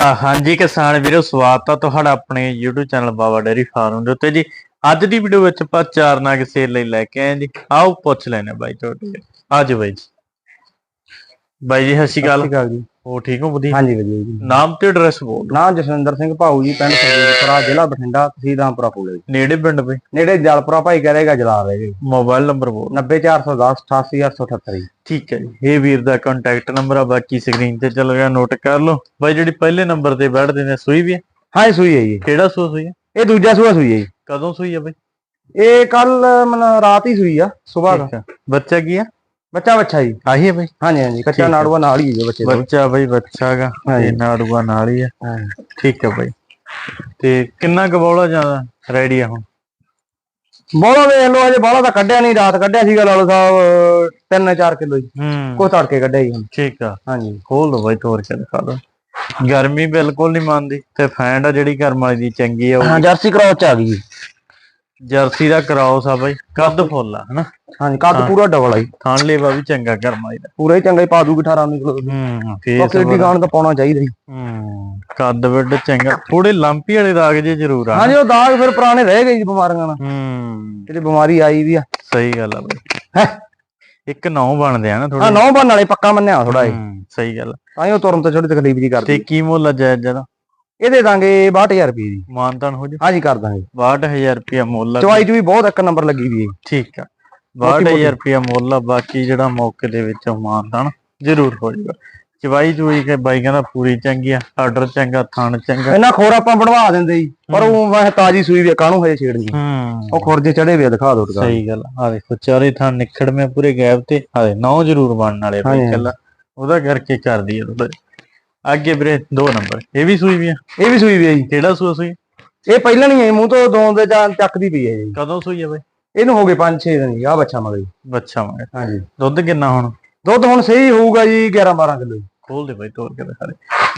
ਆ ਹਾਂਜੀ ਕਿਸਾਨ ਵੀਰੋ, ਸਵਾਗਤ ਆ ਤੁਹਾਡਾ ਆਪਣੇ YouTube channel Baba dairy farm ਦੇ ਉੱਤੇ ਜੀ। ਅੱਜ ਦੀ ਵੀਡੀਓ ਵਿੱਚ ਆਪਾਂ ਚਾਰ ਨਾਗ ਸੇਲ ਲਈ ਲੈ ਕੇ ਆਏ ਜੀ। ਆਓ ਪੁੱਛ ਲੈਣੇ ਬਾਈ ਤੁਹਾਡੇ ਆਜੋ ਬਾਈ ਜੀ। ਬਾਈ ਜੀ ਸਤਿ ਸ਼੍ਰੀ ਅਕਾਲ ਜੀ। ਹੋ ਠੀਕ ਹੋ ਵਧੀਆ? ਹਾਂਜੀ ਵਧੀਆ ਜੀ। ਨਾਮ ਤੇ ਐਡਰੈਸ ਬੋਲ ਨਾਮ ਜਸਵਿੰਦਰ ਸਿੰਘ ਭਾਊ ਜੀ ਪਿੰਡ ਸਰਜੀਤਪੁਰਾ ਜ਼ਿਲ੍ਹਾ ਬਠਿੰਡਾ ਤਹਿਸੀਲ ਰਾਮਪੁਰਾ ਕੋਲੇ ਨੇੜੇ ਪਿੰਡ ਬਈ ਨੇੜੇ ਜਲਪੁਰਾ ਭਾਈ ਕਰੇਗਾ ਜਲਾ ਰਹੇ ਜੀ ਮੋਬਾਈਲ ਨੰਬਰ ਬੋਲ 90410 88878 ਜੀ। ਠੀਕ ਹੈ ਜੀ। ਇਹ ਵੀਰ ਦਾ ਕੰਟੈਕਟ ਨੰਬਰ ਆ ਬਾਕੀ ਸਕਰੀਨ ਤੇ ਚੱਲ ਰਿਹਾ ਨੋਟ ਕਰ ਲਓ। ਬਾਈ ਜਿਹੜੀ ਪਹਿਲੇ ਨੰਬਰ ਤੇ ਬੈਠਦੇ ਨੇ ਸੂਈ ਵੀ ਹੈ ਹਾਂ ਸੂਈ ਹੈ ਜੀ। ਕਿਹੜਾ ਸੂਆ ਸੂਈ ਹੈ ਇਹ ਦੂਜਾ ਸੂਆ ਸੂਈ ਹੈ ਜੀ। ਕਦੋਂ ਸੂਈ ਹੈ ਬਾਈ? ਇਹ ਕੱਲ ਮਨ ਰਾਤ ਹੀ ਸੂਈ ਆ ਸਵੇਰ ਦਾ। ਬੱਚਾ ਕੀ ਆ? ਬੱਚਾ ਬੱਚਾ ਜੀ। ਆਹੀ ਹੈ ਬਾਈ। ਹਾਂਜੀ ਹਾਂਜੀ ਕੱਚਾ। ਨਾੜੂਆ ਨਾਲ ਹੀ ਹੈ ਬੱਚੇ ਦਾ ਬੱਚਾ ਬਈ ਬੱਚਾ ਗਾ। ਹਾਂਜੀ। ਤੇ ਨਾੜੂਆ ਨਾਲ ਹੀ ਹਾਂ। ਠੀਕ ਹੈ ਬਈ। ਤੇ ਕਿੰਨਾ ਕਬੌਲਾ ਜਾਂਦਾ ਰੈਡੀ ਆ ਹੁਣ? ਬੋਲਾ ਵੇਖ ਲਓ ਅਜੇ ਬੋਲਾ ਤਾਂ ਕੱਢਿਆ ਨਹੀਂ ਰਾਤ ਕੱਢਿਆ ਸੀਗਾ ਲਾਲੋ ਸਾਹਿਬ 3-4 ਕਿਲੋ ਜੀ। ਕੋ ਤੜਕੇ ਕੱਢਿਆ ਜੀ ਠੀਕ ਆ। ਹਾਂਜੀ। ਖੋਲ ਦੋ ਬਈ ਤੋੜ ਕੇ ਦਿਖਾ ਦੋ ਗਰਮੀ ਬਿਲਕੁਲ ਨਹੀਂ ਮੰਨਦੀ। ਤੇ ਫੈਂਡ ਆ ਜਿਹੜੀ ਕਰਮ ਵਾਲੀ ਦੀ ਚੰਗੀ ਆ ਹਾਂ ਜਰਸੀ ਕਰਾਉ ਚ ਆ ਗਈ ਜੀ। ਜਰਸੀ ਦਾ ਕਰਾਉਸ ਆ ਬਈ ਕੱਦ ਫੁੱਲ ਆ ਹਨਾ? ਹਾਂਜੀ ਕੱਦ ਹਾਂ। ਪੂਰਾ ਡਬਲ ਆ ਜੀ। ਥਾਣ ਲੇਵਾ ਵੀ ਚੰਗਾ ਕਰਮ ਵਾਲੀ ਦਾ ਪੂਰਾ ਹੀ ਚੰਗਾ ਹੀ ਪਾ ਦੂਗੀ 18 ਕਿਲੋ ਹੂੰ ਫੇਸ ਬਾਕੀ ਗਾਣ ਤਾਂ ਪਾਉਣਾ ਚਾਹੀਦਾ ਜੀ। ਹੂੰ ਕੱਦ ਵੱਡ ਚੰਗਾ। ਥੋੜੇ ਲੰਪੀ ਵਾਲੇ ਦਾਗ ਜੇ ਜ਼ਰੂਰ ਆ ਹਾਂਜੀ ਉਹ ਦਾਗ ਫਿਰ ਪੁਰਾਣੇ ਰਹਿ ਗਏ ਜੀ ਬਿਮਾਰੀਆਂ ਨਾਲ। ਹੂੰ। ਜਿਹੜੀ ਬਿਮਾਰੀ ਆਈ ਵੀ ਆ। ਸਹੀ ਗੱਲ ਆ ਬਈ। ਹੈਂ। ਇੱਕ ਨੌ ਬਣਦੇ ਆ ਨਾ ਹਾਂ ਥੋੜੇ ਨੌ ਬੰਨ ਵਾਲੇ ਪੱਕਾ ਮੰਨਿਆ ਥੋੜਾ ਇਹ। ਹੂੰ ਸਹੀ ਗੱਲ ਆ। ਤਾਂ ਹੀ ਉਹ ਤੁਰਨ ਤੇ ਥੋੜੀ ਤਕਲੀਫ ਜੀ ਤੇ ਕਰਦੀ ਕੀ ਮੁੱਲ ਜਾਇਜ਼ ਜਦਾ ਇਹ ਦੇ ਦਾਂਗੇ 62000 ਰੁਪਏ ਦੀ। ਮਾਨਤਾਨ ਹੋ ਜਾ। ਹਾਂਜੀ ਕਰ ਦਾਂਗੇ। 62000 ਰੁਪਿਆ ਮੁੱਲ ਆ। ਚਵਾਈ ਚ ਵੀ ਬਹੁਤ ਇੱਕ ਨੰਬਰ ਲੱਗੀ ਵੀ ਠੀਕ ਆ। ਬਾਕੀ 62000 ਰੁਪਿਆ ਮੁੱਲ ਆ ਬਾਕੀ ਜਿਹੜਾ ਮੌਕੇ ਦੇ ਵਿੱਚ ਮਾਨਤਾਨ ਜ਼ਰੂਰ ਹੋ ਜਾਊਗਾ ਚਵਾਈ ਚੂਈ ਕੇ ਬਾਈ ਕਹਿੰਦਾ ਪੂਰੀ ਚੰਗੀ ਆ ਆਰਡਰ ਚੰਗਾ ਥਣ ਚੰਗਾ। ਇਹਨਾਂ ਖੋਰ ਆਪਾਂ ਬਣਵਾ ਦਿੰਦੇ ਜੀ ਪਰ ਉਹ ਵੈਸੇ ਤਾਜੀ ਸੂਈ ਵੀ ਆ, ਕਾਹਨੂੰ ਹਜੇ ਛੇੜਨੀ ਹੂੰ। ਉਹ ਖੁਰ ਜੇ ਚੜੇ ਵੇ ਦਿਖਾ ਦੋ ਟਕਾ ਸਹੀ ਗੱਲ ਆ। ਦੇਖੋ ਚਾਰੇ ਥਾਂ ਨਿਖੜਵੇਂ ਪੂਰੇ ਗੈਪ ਤੇ। ਆਦੇ ਨੌ ਜ਼ਰੂਰ ਬਣਨ ਵਾਲੇ ਬਈ ਹਾਂਜੀ। ਚੱਲ ਉਹਦਾ ਕਰਕੇ ਕਰਦੀ ਆ ਥੋੜਾ ਅੱਗੇ ਵੀਰੇ ਦੋ ਨੰਬਰ ਇਹ ਵੀ ਸੂਈ ਵੀ ਆ ਇਹ ਵੀ ਸੂਈ ਵੀ ਹੈ ਜੀ ਕਿਹੜਾ ਸੂਆ ਸੂਈ? ਇਹ ਪਹਿਲਾਂ ਨਹੀਂ ਹੈ ਮੂੰਹ ਤੋਂ ਦੋਨ ਦੇ ਜਾਂ ਚੱਕਦੀ ਪਈ ਹੈ ਜੀ। ਕਦੋਂ ਸੂਈ ਆ ਬਈ? ਇਹਨੂੰ ਹੋ ਗਏ 5-6 ਦਿਨ ਜੀ ਆ ਬੱਚਾ ਮਗਰ ਜੀ। ਬੱਚਾ ਮਗਰ। ਹਾਂਜੀ। ਦੁੱਧ ਕਿੰਨਾ ਹੁਣ? ਦੁੱਧ ਹੁਣ ਸਹੀ ਹੋਊਗਾ ਜੀ 11-12 ਕਿਲੋ ਖੋਲ ਦੇ ਬਈ ਤੋੜ ਕੇ ਦਿਖਾ ਦੇ।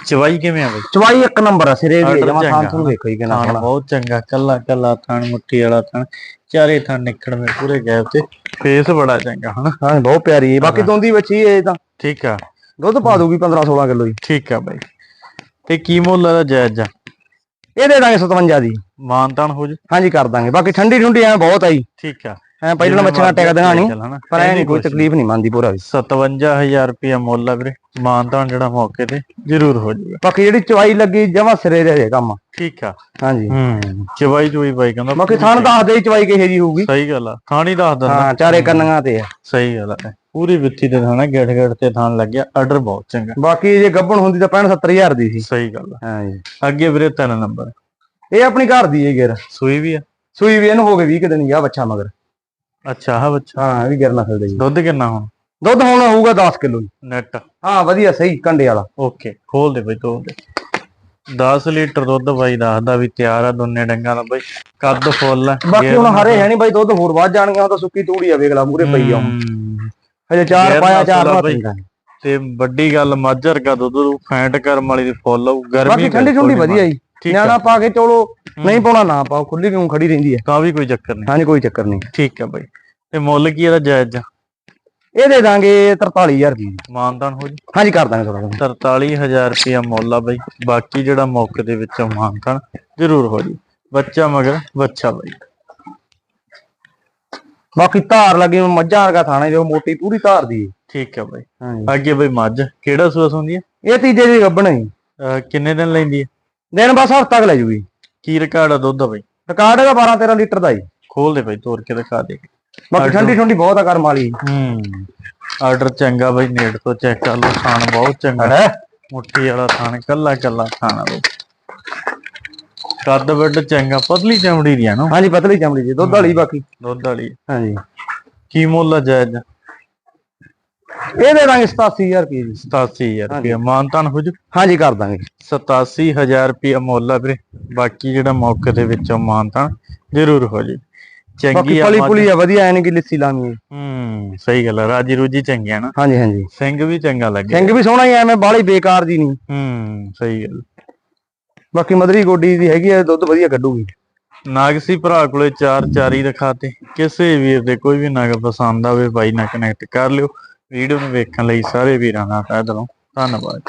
ਚਵਾਈ ਕਿਵੇਂ ਆ ਬਈ? ਚਵਾਈ ਇੱਕ ਨੰਬਰ ਆ ਸਿਰੇ ਦੀ Order ਜਮਾ। ਥਾਂ ਤੁਹਾਨੂੰ ਵੇਖੋ ਜੀ ਕਿੰਨਾ ਸੋਹਣਾ ਬਹੁਤ ਚੰਗਾ ਕੱਲਾ ਕੱਲਾ ਥਾਣ ਮੁੱਠੀ ਵਾਲਾ ਥਾਣ ਚਾਰੇ ਥਾਣ ਨਿਕੜਵੇਂ ਪੂਰੇ ਗੈਪ ਤੇ। ਫੇਸ ਬੜਾ ਚੰਗਾ ਹਨਾ ਹਾਂ ਬਹੁਤ ਪਿਆਰੀ ਹੈ ਬਾਕੀ। ਦੋਂਦੀ ਬੱਚੀ ਇਹ ਤਾਂ। ਠੀਕ ਆ। ਦੁੱਧ ਪਾ ਦੂਗੀ 15-16 ਕਿਲੋ ਜੀ। ਠੀਕ ਆ ਬਈ। ਤੇ ਕੀ ਮੁੱਲ ਦਾ ਜਾਇਜ਼ ਆ? ਇਹ ਦੇ ਦਾਂਗੇ 57 ਦੀ। ਮਾਨਤਾਨ ਹੋ ਜੂ। ਹਾਂਜੀ ਕਰ ਦਾਂਗੇ। ਬਾਕੀ ਠੰਡੀ ਠੁੰਡੀ ਐ ਬਹੁਤ ਆਈ ਠੀਕ ਆ। ਐ ਪਹਿਲਾਂ ਮੱਛੀਆਂ ਟਿਕ ਦੇਣਾ ਨਹੀਂ ਪਰ ਐ ਨਹੀਂ ਕੋਈ ਤਕਲੀਫ ਨਹੀਂ ਮੰਨਦੀ ਪੂਰਾ ਵੀ। 57000 ਰੁਪਇਆ ਮੁੱਲ ਆ ਵੀਰੇ। ਮਾਨਤਾਨ ਜਿਹੜਾ ਮੌਕੇ ਤੇ ਜ਼ਰੂਰ ਹੋ ਜਾਊਗਾ। ਬਾਕੀ ਜਿਹੜੀ ਚਵਾਈ ਲੱਗੀ ਜਮਾ ਸਿਰੇ ਦੇ ਕੰਮ। ਠੀਕ ਆ। ਹਾਂਜੀ। ਹੂੰ ਚਵਾਈ ਚੋਈ ਬਾਈ ਕਹਿੰਦਾ ਬਾਕੀ ਥਣ ਦੱਸ ਦੇ ਚਵਾਈ ਕਿਹੇ ਜੀ ਹੋਊਗੀ। ਸਹੀ ਗੱਲ ਆ। ਥਾਣ ਦੱਸ ਦਿੰਦਾ। ਹਾਂ ਚਾਰੇ ਕੰਨੀਆਂ ਤੇ ਆ। ਸਹੀ ਗੱਲ ਆ। ਪੂਰੀ ਵਿੱਥੀ ਤੇ ਥਾਣਾ ਗੇੜ ਗੇੜ ਤੇ ਥਾਣ ਲੱਗਿਆ ਆਰਡਰ ਬਹੁਤ ਚੰਗਾ। ਬਾਕੀ ਜੇ ਗੱਬਣ ਹੁੰਦੀ ਤਾਂ 65 70000 ਦੀ ਸੀ। ਸਹੀ ਗੱਲ ਆ। ਹਾਂਜੀ ਅੱਗੇ ਵੀਰੇ ਤਿੰਨ ਨੰਬਰ। ਇਹ ਆਪਣੀ ਘਰ ਦੀ ਹੈ ਗਿਰ। ਸੂਈ ਵੀ ਆ। ਸੂਈ ਵੀ ਇਹਨੂੰ ਹੋ ਗਏ 20 ਕਿ ਦਿਨ ਗਿਆ ਬੱਚਾ ਮਗਰ। ਅੱਛਾ ਹਾਂ ਬੱਚਾ। ਹਾਂ ਇਹ ਵੀ ਗਿਰ ਨਸਲ ਦਾ ਜੀ। ਦੁੱਧ ਕਿੰਨਾ ਹੁਣ? ਦੁੱਧ ਹੁਣ ਹੋਊਗਾ 10 ਕਿਲੋ ਨੈਟ। ਹਾਂ ਵਧੀਆ ਸਹੀ ਕੰਡੇ ਵਾਲਾ। ਓਕੇ ਖੋਲ ਦੇ ਬਈ ਤੋਲ ਦੇ। 10 ਲੀਟਰ ਦੁੱਧ ਬਾਈ ਦੱਸਦਾ ਵੀ ਤਿਆਰ ਆ ਦੋਨੇ ਡੰਗਾਂ ਦਾ ਬਾਈ। ਕੱਦ ਫੁੱਲ ਬਾਕੀ ਹੁਣ ਹਰੇ ਹੈ ਨਹੀਂ ਬਾਈ ਦੁੱਧ ਹੋਰ ਵੱਧ ਜਾਣਗੇ ਉਹ ਤਾਂ ਸੁੱਕੀ ਤੂੜੀ ਆ ਵੇਖ ਲਾ ਮੂਰੇ ਪਈ ਆ ਹੁਣ। ਹੂੰ। ਹਜੇ ਚਾਰ ਪਾਇਆ ਚਾਰ ਨਾ। ਪੀਂਦਾ ਤੇ ਵੱਡੀ ਗੱਲ ਮੱਝ ਵਰਗਾ ਦੁੱਧ ਫੈਂਟ ਕਰਮ ਵਾਲੀ ਦੀ ਫੁੱਲ ਗਰਮੀ ਬਾਕੀ ਠੰਡੀ ਠੰਡੀ ਵਧੀਆ ਜੀ। ਨਿਆਣਾ ਪਾ ਕੇ ਚੋਲੋ ਨਹੀਂ ਪਾਉਣਾ ਨਾ ਪਾਓ ਖੁੱਲੀ ਕਿਉਂ ਖੜੀ ਰਹਿੰਦੀ ਹੈ? ਤਾਂ ਵੀ ਕੋਈ ਚੱਕਰ ਨਹੀਂ। ਹਾਂਜੀ ਕੋਈ ਚੱਕਰ ਨਹੀਂ। ਠੀਕ ਆ ਬਾਈ। ਤੇ ਮੁੱਲ ਕੀ ਇਹਦਾ ਜਾਇਜ਼? ਆ? ਇਹ ਦੇ ਦਾਂਗੇ 43000 ਰੁਪਏ। ਮਾਨਦਾਨ ਹੋ ਜੀ? ਹਾਂਜੀ ਕਰ ਦਾਂਗੇ ਥੋੜਾ 43000 ਰੁਪਇਆ ਮੁੱਲ ਆ ਬਾਈ। ਬਾਕੀ ਜਿਹੜਾ ਮੌਕੇ ਦੇ ਵਿੱਚੋਂ ਮਾਨਦਾਨ ਜ਼ਰੂਰ ਹੋ ਜੀ। ਬੱਚਾ ਮਗਰ ਬੱਚਾ ਬਾਈ। ਬਾਕੀ ਧਾਰ ਲੱਗੀ ਮੱਝਾਂ ਵਰਗਾ ਥਾਣਾ ਜੋ ਮੋਟੀ ਪੂਰੀ ਧਾਰ ਦੀ। ਹੈ ਠੀਕ ਆ ਬਾਈ। ਹਾਂਜੀ। ਅੱਗੇ ਬਾਈ ਮੱਝ ਕਿਹੜਾ ਸੂਸ ਹੁੰਦੀ ਹੈ? ਇਹ ਤੀਜੇ ਦੀ ਗੱਬਣ ਹੈ ਜੀ। ਅਹ ਕਿੰਨੇ ਦਿਨ ਲੈਂਦੀ ਹੈ? ਦਿਨ ਬਸ ਹਫ਼ਤਾ ਕੁ ਲੈ ਜੂਗੀ। ਕੀ ਰਿਕਾਰਡ ਆ ਦੁੱਧ ਦਾ ਬਾਈ? ਰਿਕਾਰਡ ਇਹਦਾ 12 13 ਲੀਟਰ ਦਾ ਜੀ। ਖੋਲ ਦੇ ਬਾਈ ਤੋੜ ਕੇ ਦਿਖਾ ਦੇ। ਬਾਕੀ ਠੰਡੀ ਠੰਡੀ ਬਹੁਤ ਆ ਕਰਮ ਵਾਲੀ। ਹੂੰ। ਆਰਡਰ ਚੰਗਾ ਬਾਈ ਨੇੜ ਤੋਂ ਚੈੱਕ ਕਰ ਲਓ ਖਾਣ ਬਹੁਤ ਚੰਗਾ। ਹੈ? ਮੁੱਠੀ ਵਾਲਾ ਥਾਣ ਕੱਲਾ ਕੱਲਾ ਖਾਣਾ ਬਾਈ। ਕੱਦ ਵੱਡ ਚੰਗਾ ਪਤਲੀ ਚਮੜੀ ਦੀ ਆ ਨਾ। ਹਾਂਜੀ ਪਤਲੀ ਚਮੜੀ ਜੀ ਦੁੱਧ ਵਾਲੀ ਬਾਕੀ। ਦੁੱਧ ਵਾਲੀ। ਹਾਂਜੀ। ਕੀ ਮੁੱਲ ਆ ਜਾਇਜ਼? ਇਹ ਦੇ ਦਾਂਗੇ 87000 ਰੁਪਏ ਦੀ 87000 ਰੁਪਇਆ ਮਾਨਤਾਨ ਹੋ ਜੂ? ਹਾਂਜੀ ਕਰ ਦਾਂਗੇ। 87000 ਰੁਪਇਆ ਮੁੱਲ ਆ ਵੀਰੇ। ਬਾਕੀ ਜਿਹੜਾ ਮੌਕੇ ਦੇ ਵਿੱਚੋਂ ਮਾਨਤਾਨ ਜ਼ਰੂਰ ਹੋ ਜੀ। ਚੰਗੀ ਆ ਪਲੀ। ਪੁਲੀ ਆ ਵਧੀਆ ਐ ਨਹੀਂ ਕਿ ਲਿੱਸੀ ਲਾਮੀ ਹੈ। ਸਹੀ ਗੱਲ ਆ ਰਾਜੀ ਰੂਜੀ ਚੰਗੀ ਆ ਨਾ। ਹਾਂਜੀ ਹਾਂਜੀ। ਸਿੰਘ ਵੀ ਚੰਗਾ ਲੱਗਿਆ ਸਿੰਘ ਵੀ ਸੋਹਣਾ ਹੀ ਐਵੇਂ ਬਾਹਲੀ ਬੇਕਾਰ ਜੀ ਨਹੀਂ। ਹੂੰ ਸਹੀ ਗੱਲ। ਬਾਕੀ ਮਦਰੀ ਗੋਡੀ ਦੀ ਹੈਗੀ ਆ, ਦੁੱਧ ਵਧੀਆ ਕੱਢੂਗੀ। ਨਾਗਸੀ ਭਰਾ ਕੋਲੇ ਚਾਰ ਚਾਰੀ ਦਿਖਾਤੇ ਕਿਸੇ ਵੀਰ ਦੇ ਕੋਈ ਵੀ ਨਗ ਪਸੰਦ ਆਵੇ ਭਾਈ ਨਾਲ ਕਨੈਕਟ ਕਰ ਲਿਓ। ਵੀਡੀਓ ਨੂੰ ਵੇਖਣ ਲਈ ਸਾਰੇ ਵੀਰਾਂ ਦਾ ਤਹਿ ਦਿਲੋਂ ਧੰਨਵਾਦ।